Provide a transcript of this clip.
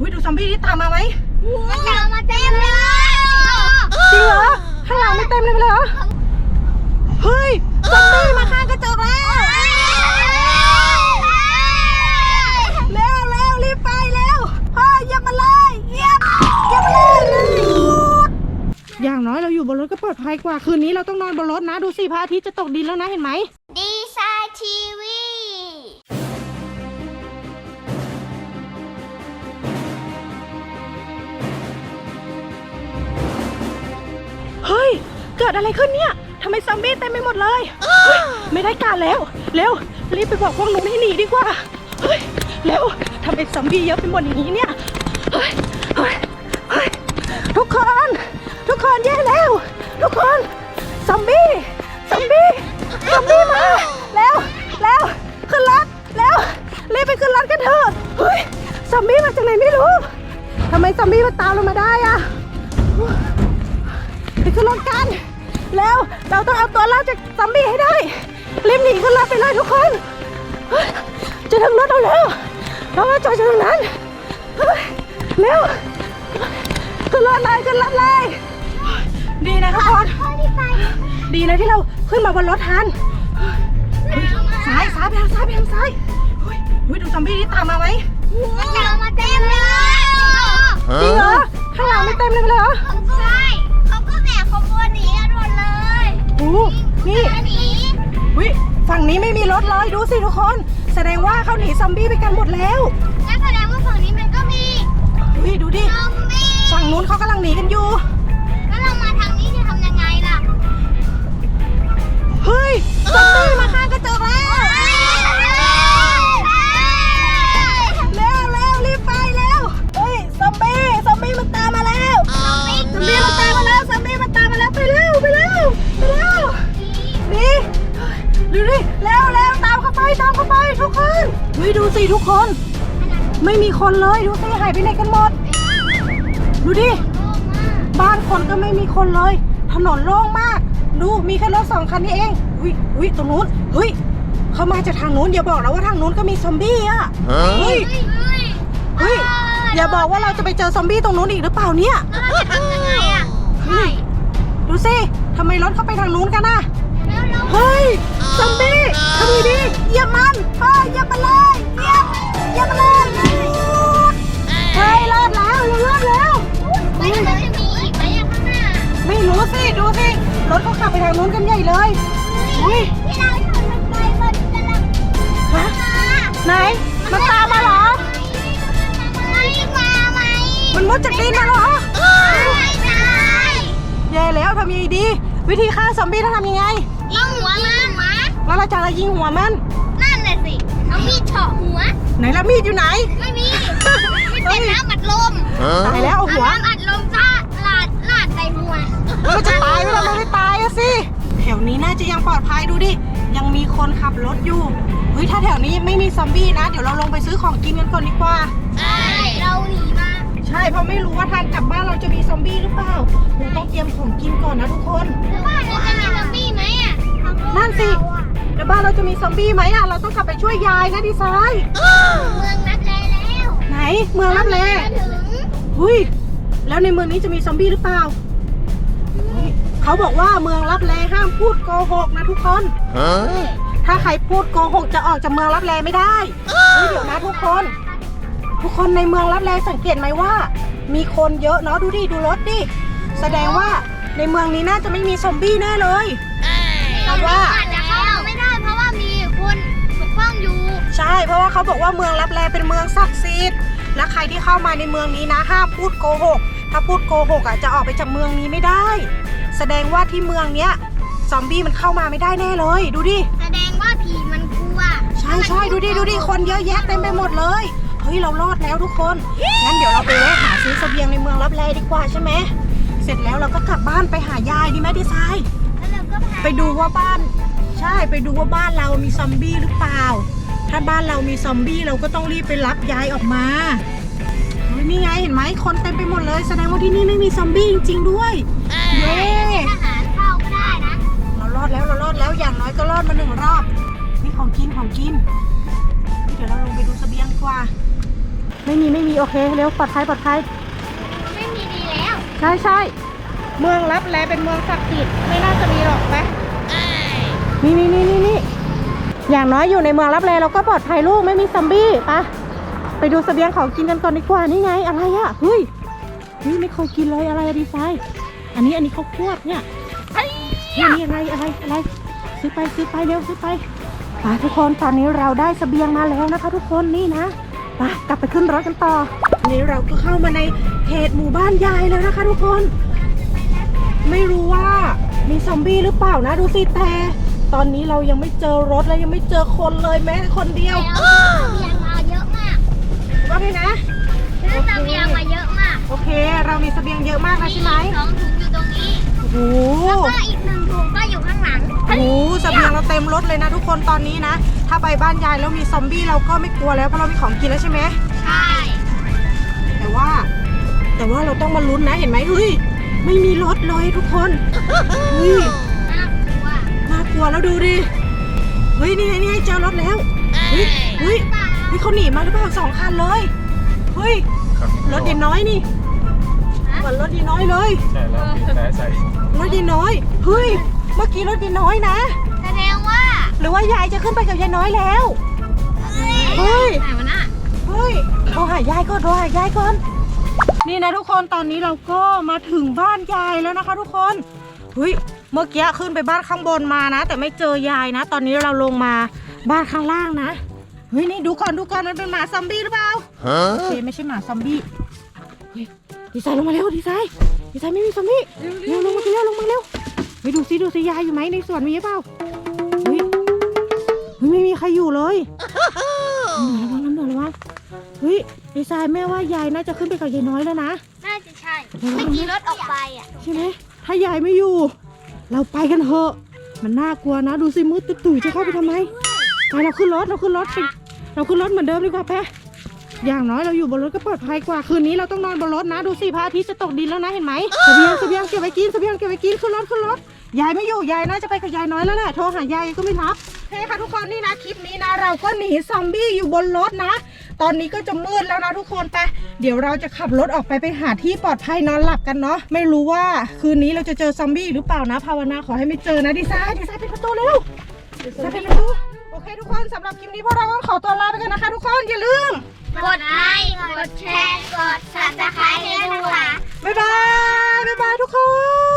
อุ้ยดูซอมบี้ที่ตามมาไหมมันตามมาเต็มเลยจริงเหรอข้างหลังไม่เต็มเลยเหรอเฮ้ยซอมบี้มาข้างกระจกแล้วเร็วเร็วรีบไปเร็วเฮ้ยเหยียบมาเลยเหยียบเหยียบมาเลยอย่างน้อยเราอยู่บนรถก็ปลอดภัยกว่าคืนนี้เราต้องนอนบนรถนะ ดูสิพระอาทิตย์จะตกดินแล้วนะเห็นไหมดีไซน์ทีวี กิดอะไรขึ้นเนี่ยทำไมซอมบี้เต็มไปหมดเลยเฮ้ยไม่ได้การแล้ว เร็ว รีบไปบอกพวกหนูให้หนีดีกว่า เฮ้ย เร็วทำไมซอมบี้เยอะไปหมดอย่างนี้เนี่ย เฮ้ย เฮ้ย เฮ้ย ทุกคน ทุกคนแย่แล้ว ทุกคน ซอมบี้ ซอมบี้ ซอมบี้มาแล้วแล้วขึ้นรถแล้วรีบไปขึ้นรถกันเถอะ เฮ้ย ซอมบี้มาจากไหนไม่รู้ทำไมซอมบี้มาตามเรามาได้อะไปขึ้นรถกัน แล้วเราต้องเอาตัวรอดจากซอมบี้ให้ได้รีบหนีขึ้นรถไปเลยทุกคนเฮ้ยจะถึงรถเราแล้วเราจอดอยู่ตรงนั้นเฮ้ยเร็วขึ้นรถเลยขึ้นรถเลยดีนะทุกคนดีนะที่เราขึ้นมาบนรถทันเฮ้ยซ้ายซ้ายไปทางซ้ายไปทางซ้ายเฮ้ยเฮ้ยดูซอมบี้ที่ตามมาไหมมันตามมาเต็มเลยจริงเหรอข้างหลังไม่เต็มเลยเหรอ นี่หนีวิฝั่งนี้ไม่มีรถเลยดูสิทุกคน แสดงว่าเขาหนีซอมบี้ไปกันหมดแล้วงั้นแสดงว่าฝั่งนี้มันก็มีวิดูดิ ซอมบี้ ฝั่งนู้นเขากำลังหนีกันอยู่ คนวิดูสิทุกคน ไม่มีคนเลยดูสิหายไปไหนกันหมด ดูดิ บ้านคนก็ไม่มีคนเลย ถนนโล่งมาก ดูมีแค่รถสองคันนี้เองอุ้ยอุ้ยตรงนู้นเฮ้ยเขามาจากทางนู้นอย่าบอกนะว่าทางนู้นก็มีซอมบี้อะเฮ้ยเฮ้ยอย่าบอกว่าเราจะไปเจอซอมบี้ตรงนู้นอีกหรือเปล่าเนี่ยแล้วเราจะทำยังไงอะเฮ้ยดูสิทำไมรถเขาไปทางนู้นกันน่ะแล้วเราเฮ้ย ซอมบี้ทำไงดีเหยียบมันเฮ้ยเหยียบมันเลยเหยียบเหยียบมันเลยเฮ้ยรอดแล้วเรารอดแล้ว ไม่รู้จะมีอีกไหมอะข้างหน้าไม่รู้สิ ดูสิ รถเขาขับไปทางนู้นกันใหญ่เลยอุ้ยที่เราชนมันไปมันจะลับฮะไหน มันตามมาเหรอ ไม่มาไหมมันมุดจากดินมาเหรอ ไม่ได้แย่แล้วทำยังไงดี วิธีฆ่าซอมบี้ต้องทำยังไง แล้วเราจะอะไรยิงหัวมัน นั่นแหละสิ เอามีดเฉาะหัว ไหนละมีดอยู่ไหน ไม่มีไม่เป็นน้ำอัดลมตายแล้วเอาหัว น้ำอัดลมจ้าลาดลาดใส่หัวเราจะตายไหมเราไม่ได้ตายอะสิ แถวนี้น่าจะยังปลอดภัยดูดิ ยังมีคนขับรถอยู่ เฮ้ยถ้าแถวนี้ไม่มีซอมบี้นะ เดี๋ยวเราลงไปซื้อของกินกันก่อนดีกว่า ใช่เราหนีมา ใช่เพราะไม่รู้ว่าทางกลับบ้านเราจะมีซอมบี้หรือเปล่าเราต้องเตรียมของกินก่อนนะทุกคน บ้านเราจะมีซอมบี้ไหมอะนั่นสิ แล้วบ้านเราจะมีซอมบี้ไหมอะเราต้องกลับไปช่วยยายนะดีไซน์เมืองนัดแลแล้วไหนเมืองรับแลถึงหุยแล้วในเมืองนี้จะมีซอมบี้หรือเปล่าเฮ้ยเขาบอกว่าเมืองรับแลห้ามพูดโกหกนะทุกคน ถ้าใครพูดโกหกจะออกจากเมืองรับแลไม่ได้เฮ้ยเดี๋ยวนะทุกคน ทุกคนในเมืองรับแลสังเกตไหมว่า มีคนเยอะเนาะดูดิดูรถดิ แสดงว่าในเมืองนี้น่าจะไม่มีซอมบี้แน่เลยเราว่าอ องอยู่ ใช่ เพราะว่าเขาบอกว่าเมืองรับแลเป็นเมืองศักดิ์สิทธิ์ และใครที่เข้ามาในเมืองนี้นะห้ามพูดโกหก ถ้าพูดโกหกอะจะออกไปจากเมืองนี้ไม่ได้ แสดงว่าที่เมืองเนี้ยซอมบี้มันเข้ามาไม่ได้แน่เลย ดูดิ แสดงว่าผีมันกลัวใช่ใช่ดูดิดูดิคนเยอะแยะเต็มไปหมดเลย เฮ้ยเรารอดแล้วทุกคน งั้นเดี๋ยวเราไปแวะหาซื้อเสบียงในเมืองรับแลดีกว่าใช่ไหม เสร็จแล้วเราก็กลับบ้านไปหายายดีไหมดีไซน์แล้วเราก็พาไปดูว่าบ้าน ใช่ไปดูว่าบ้านเรามีซอมบี้หรือเปล่า ถ้าบ้านเรามีซอมบี้เราก็ต้องรีบไปรับยายออกมาเฮ้ยนี่ไงเห็นไหมคนเต็มไปหมดเลย แสดงว่าที่นี่ไม่มีซอมบี้จริง ๆ ด้วย เย้ทหารเข้าก็ได้นะ เรารอดแล้วเรารอดแล้วอย่างน้อยก็รอดมาหนึ่งรอบนี่ของกินของกินเฮ้ยเดี๋ยวเราลงไปดูเสบียงดีกว่า ไม่มีไม่มีโอเคเร็วปลอดภัยปลอดภัยไม่มีดีแล้ว ใช่ใช่เมืองรับแลเป็นเมืองศักดิ์สิทธิ์ไม่น่าจะมีหรอกไป นี่นี่นี่นี่นี่อย่างน้อยอยู่ในเมืองรับแลเราก็ปลอดภัยลูกไม่มีซัมบี้ไปะไปดูเสบียงของกินกันก่อนดีกว่านี่ไงอะไรอะเฮ้ยเฮ้ยไม่เคยกินเลยอะไรอะดีไซน์อันนี้อันนี้ข้าวโพดเนี่ยนี่นี่อะไรอะไรอะไร ซื้อไปซื้อไปเร็วซื้อไปไปทุกคนตอนนี้เราได้เสบียงมาแล้วนะคะ ทุกคนนี่นะไปกลับไปขึ้นรถกันต่อนี่เราก็เข้ามาในเขตหมู่บ้านยายแล้วนะคะ ทุกคน ไม่รู้ว่ามีซอมบี้หรือเปล่านะ ดูสิแต่ ตอนนี้เรายังไม่เจอรถและยังไม่เจอคนเลยแม้แต่คนเดียวแล้วเบียงมาเยอะมากว่าไงนะซื้อเบียงมาเยอะมาก โอเค เรามีเสบียงเยอะมากนะใช่ไหมสองถุงอยู่ตรงนี้โอ้โหแล้วก็อีกหนึ่งถุงก็อยู่ข้างหลังโอ้โหเสบียงเราเต็มรถเลยนะทุกคนตอนนี้นะ ถ้าไปบ้านยายแล้วมีซอมบี้เราก็ไม่กลัวแล้วเพราะเรามีของกินแล้วใช่ไหมใช่แต่ว่า แต่ว่าเราต้องมาลุ้นนะเห็นไหมเฮ้ยไม่มีรถเลยทุกคนเฮ้ยน่ากลัวน่าก ลัวแล้วดูดิเฮ้ยนี่ไงนี่ไงเจอรถแล้วเฮ้ยเฮ้ยเปล่าเฮ้ยเขาหนีมาหรือเปล่าสองคันเลยเฮ้ยรถยายน้อยนี่เหมือนรถยายน้อยเลยใช่แล้วบีบแต่ใส่รถยายน้อยเฮ้ยเมื่อกี้รถยายน้อยนะ แสดงว่า หรือว่ายายจะขึ้นไปกับยายน้อยแล้วเฮ้ยไหนวะน่ะเฮ้ยโทรหายายก่อนโทรหายายก่อนนี่นะทุกคนตอนนี้เราก็มาถึงบ้านยายแล้วนะคะ ทุกคนเฮ้ย เมื่อกี้ขึ้นไปบ้านข้างบนมานะ แต่ไม่เจอยายนะ ตอนนี้เราลงมาบ้านข้างล่างนะเฮ้ยนี่ดูก่อนดูก่อนมันเป็นหมาซอมบี้หรือเปล่าโอเคไม่ใช่หมาซอมบี้เฮ้ยดีไซน์ลงมาเร็วดีไซน์ดีไซน์ไม่มีซอมบี้เร็วลงมาเร็วลงมาเร็วไปดูซิดูซิยายอยู่ไหมในสวนมีหรือเปล่าเฮ้ยเฮ้ยไม่มีใครอยู่เลยน้ำหน่อยระวังน้ำหน่อยระวังเฮ้ยดีไซน์แม่ว่ายายน่าจะขึ้นไปกับยายน้อยแล้วนะน่าจะใช่เมื่อกี้รถออกไปอะใช่ไหมถ้ายายไม่อยู่ เราไปกันเถอะ มันน่ากลัวนะ ดูสิมืดตื่นๆจะเข้าไปทำไมไปเราขึ้นรถเราขึ้นรถไปเราขึ้นรถเหมือนเดิมดีกว่าแปะอย่างน้อยเราอยู่บนรถก็ปลอดภัยกว่าคืนนี้เราต้องนอนบนรถนะ ดูสิพระอาทิตย์จะตกดินแล้วนะเห็นไหมเสบียงเสบียงเก็บไว้กินเสบียงเก็บไว้กินขึ้นรถขึ้นรถยายไม่อยู่ยายน่าจะไปกับยายน้อยแล้วแหละโทรหายายก็ไม่รับเฮ้ค่ะทุกคนนี่นะคลิปนี้นะ เราก็หนีซอมบี้อยู่บนรถนะ ตอนนี้ก็จะมืดแล้วนะทุกคนไปเดี๋ยวเราจะขับรถออกไปไปหาที่ปลอดภัยนอนหลับกันเนาะไม่รู้ว่าคืนนี้เราจะเจอซอมบี้หรือเปล่านะภาวนาขอให้ไม่เจอนะดิซ่าดิซ่าเปิดประตูเร็วดีซ่าเปิดประตูโอเคทุกคนสำหรับคลิปนี้พวกเราก็ขอตัวลาไปกันนะคะ ทุกคนอย่าลืมกดไลค์กดแชร์กด subscribe ให้ด้วยนะคะบ๊ายบายบ๊ายบายทุกคน